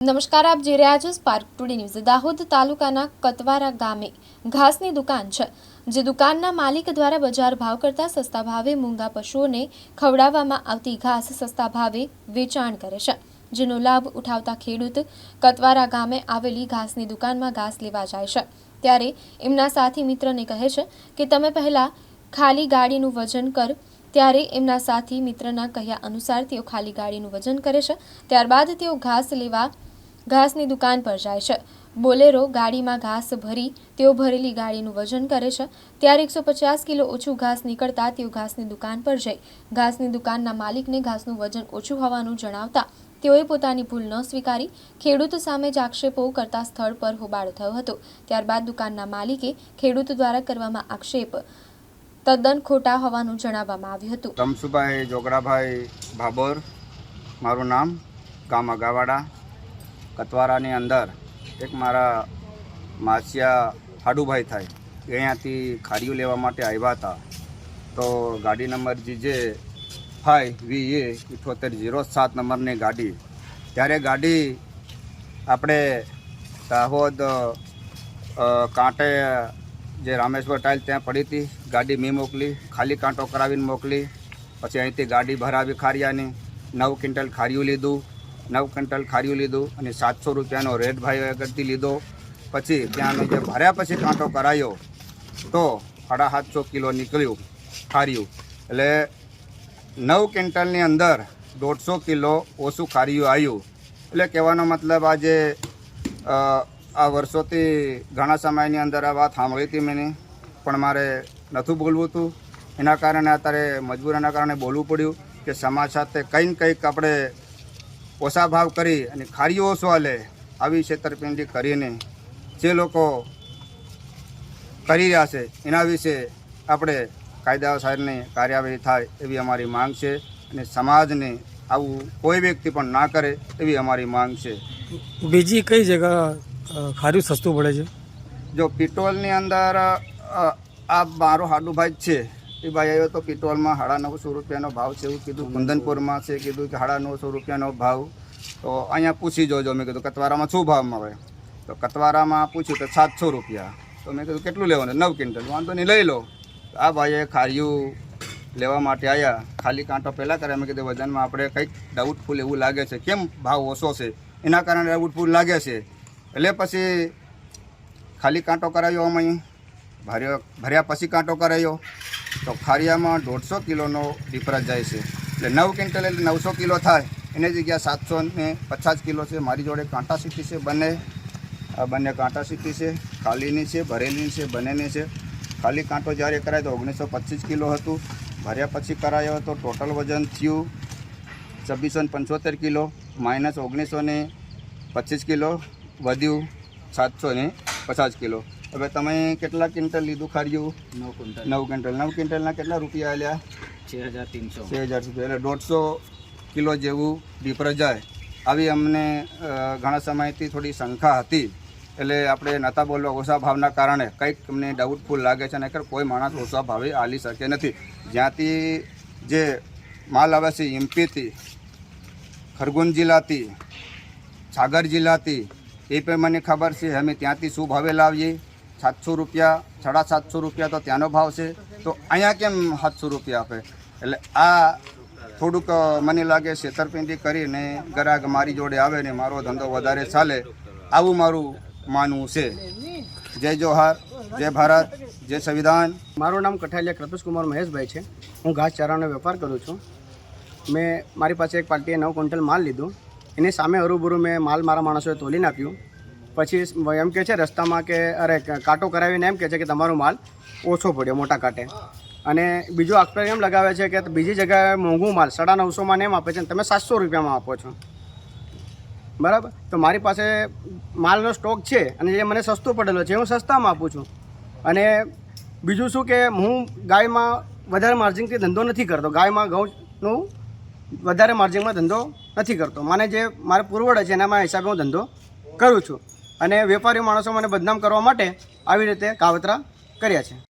નમસ્કાર, આપ જોઈ રહ્યા છો સ્પાર્ક ટુડે ન્યૂઝ દાહોદ તાલુકાના કતવારા ગામે ઘાસની દુકાન છે, જે દુકાનના માલિક દ્વારા બજાર ભાવ કરતાં સસ્તા ભાવે મૂંગા પશુઓને ખવડાવવામાં આવતી ઘાસ સસ્તા ભાવે વેચાણ કરે છે, જેનો લાભ ઉઠાવતા ખેડૂત કતવારા ગામે આવેલી ઘાસની દુકાનમાં ઘાસ લેવા જાય છે. ત્યારે એમના સાથી મિત્રને કહે છે કે, તમે પહેલાં ખાલી ગાડીનું વજન કર. ત્યારે એમના સાથી મિત્રના કહ્યા અનુસાર તેઓ ખાલી ગાડીનું વજન કરે છે, ત્યારબાદ તેઓ ઘાસ લેવા ઘાસની દુકાન પર જાય છે. બોલેરો ગાડીમાં ઘાસ ભરી, તેઓ ભરેલી ગાડીનું વજન કરે છે. ત્યારે એકસો પચાસ કિલો ઓછું ઘાસ નીકળતા તેઓ ઘાસની દુકાન પર જઈ ઘાસની દુકાનના માલિકને ઘાસનું વજન ઓછું હોવાનું જણાવતા તેઓએ પોતાની ભૂલ ન સ્વીકારી. ખેડૂત સામે જ આક્ષેપો કરતા સ્થળ પર હોબાળો થયો હતો. ત્યારબાદ દુકાનના માલિકે ખેડૂત દ્વારા કરવામાં આક્ષેપ તદ્દન ખોટા હોવાનું જણાવવામાં આવ્યું હતું. તમસુભાઈ જોગડાભાઈ ભાબર, મારું નામ ગામા અગાવાડા કતવારાની અંદર એક મારા માસિયા હાડુભાઈ થાય, એ અહીંયાથી ખાડીઓ લેવા માટે આવ્યા હતા. તો ગાડી number GJ five V A ઇઠોતેર zero સાત નંબરની ગાડી. ત્યારે ગાડી આપણે દાહોદ કાંટે જે રામેશ્વર ટાઇલ ત્યાં પડી હતી, ગાડી મેં મોકલી, ખાલી કાંટો કરાવીને મોકલી. પછી અહીંથી ગાડી ભરાવી ખારિયાની, નવ ક્વિન્ટલ ખારિયું લીધું. નવ ક્વિન્ટલ ખાર્યું લીધું અને સાતસો રૂપિયાનો રેટ ભાઈ આગળથી લીધો. પછી ત્યાંનો જે ભર્યા પછી કાંટો કરાયો, તો સાડા સાતસો કિલો નીકળ્યું ખાર્યું એટલે નવ ક્વિન્ટલની અંદર દોઢસો કિલો ઓછું ખાર્યું આવ્યું. એટલે કહેવાનો મતલબ આજે આ વર્ષોથી ઘણા સમયની અંદર આ વાત સાંભળી હતી મેં પણ મારે નહોતું બોલવું હતું. એના કારણે અત્યારે મજબૂરીના કારણે બોલવું પડ્યું કે સમાજ સાથે કંઈ ને કંઈક આપણે ઓછા ભાવ કરી અને ખારીઓ ઓછો હાલે આવી છેતરપિંડી કરીને જે લોકો કરી રહ્યા છે એના વિશે આપણે કાયદા સાહેબની કાર્યવાહી થાય એવી અમારી માંગ છે અને સમાજને આવું કોઈ વ્યક્તિ પણ ના કરે એવી અમારી માંગ છે. બીજી કઈ જગા ખારું સસ્તું પડે છે? જો પેટ્રોલની અંદર આ મારો હાડુભાઈ જ છે. એ ભાઈ આવ્યો તો પેટ્રોલમાં સાડા નવસો રૂપિયાનો ભાવ છે એવું કીધું. કુંદનપુરમાં છે કીધું કે સાડા નવસો રૂપિયાનો ભાવ. તો અહીંયા પૂછી જોજો. મેં કીધું, કતવારામાં શું ભાવ આવે? તો કતવારામાં પૂછ્યું તો સાતસો રૂપિયા. તો મેં કીધું, કેટલું લેવાનું? નવ ક્વિન્ટલ. વાંધો નહીં, લઈ લો. આ ભાઈએ ખારિયું લેવા માટે આવ્યા ખાલી કાંટો પહેલાં કરે મેં કીધું, વજનમાં આપણે કંઈક ડાઉટફુલ એવું લાગે છે. કેમ ભાવ ઓછો છે? એના કારણે ડાઉટફુલ લાગે છે. એટલે પછી ખાલી કાંટો કરાવ્યો અમે ભર્યો, ભર્યા પછી કાંટો કરાવ્યો તો ખારિયામાં દોઢસો કિલોનો ડિફરન્સ જાય છે. એટલે નવ ક્વિન્ટલ એટલે નવસો કિલો થાય. એની જગ્યા સાતસો ને પચાસ કિલો છે. મારી જોડે કાંટા સીટી છે બંને. આ બંને કાંટા સીટી છે ખાલીની છે ભરેલીની છે બંનેની છે. ખાલી કાંટો જ્યારે કરાય તો ઓગણીસો પચીસ કિલો હતું. ભર્યા પછી કરાયો તો ટોટલ વજન થયું છવ્વીસો ને પંચોતેર કિલો માઇનસ ઓગણીસો ને પચીસ કિલો વધ્યું સાતસો ને પચાસ કિલો. હવે તમે કેટલા ક્વિન્ટલ લીધું ખાર્યું? નવ ક્વિન્ટલ. નવ ક્વિન્ટલ. નવ ક્વિન્ટલના કેટલા રૂપિયા આલ્યા? છ હજાર તીનસો છ હજાર રૂપિયા. એટલે દોઢસો કિલો જેવું ડીપર જાય. આવી અમને ઘણા સમયથી થોડી શંકા હતી. એટલે આપણે નહોતા બોલવા ઓછા ભાવના કારણે કંઈક અમને ડાઉટફુલ લાગે છે અને કોઈ માણસ ઓછા ભાવે આલી શકે નથી. જ્યાંથી જે માલ આવે છે એમપીથી ખરગોન જિલ્લાથી સાગર જિલ્લાથી, એ પણ મને ખબર છે, અમે ત્યાંથી શું ભાવે લાવીએ? સાતસો રૂપિયા, સાડા સાતસો રૂપિયા તો ત્યાંનો ભાવ છે. તો અહીંયા કેમ સાતસો રૂપિયા આપે? એટલે આ થોડુંક મને લાગે છેતરપિંડી કરીને ગ્રાહક મારી જોડે આવે ને મારો ધંધો વધારે ચાલે, આવું મારું માનવું છે. જય જોહાર, જય ભારત, જય સંવિધાન. મારું નામ કઠાલિયા કલ્પેશ કુમાર મહેશભાઈ છે. હું ઘાસચારાનો વેપાર કરું છું. મેં મારી પાસે એક પાર્ટીએ નવ ક્વિન્ટલ માલ લીધું. એની સામે હરુભરું મેં માલ મારા માણસોએ તોલી નાખ્યું. પછી એમ કહે છે રસ્તામાં કે, અરે કાંટો કરાવીને એમ કહે છે કે તમારો માલ ઓછો પડ્યો, મોટા કાંટે. અને બીજો આક્ષેપ એમ લગાવે છે કે બીજી જગ્યાએ મોંઘું માલ, સાડા નવસોમાં એમ આપે છે તમે સાતસો રૂપિયામાં આપો છો. બરાબર? તો મારી પાસે માલનો સ્ટોક છે અને જે મને સસ્તો પડેલો છે હું સસ્તામાં આપું છું. અને બીજું શું કે હું ગાયમાં વધારે માર્જિનથી ધંધો નથી કરતો. ગાયમાં ઘઉંનું વધારે માર્જિનમાં ધંધો નથી કરતો. મને જે મારે પુરવડે છે એનામાં હિસાબે હું ધંધો કરું છું. અને વેપારી માણસો મને બદનામ કરવા માટે આવી રીતે કાવતરા કર્યા છે.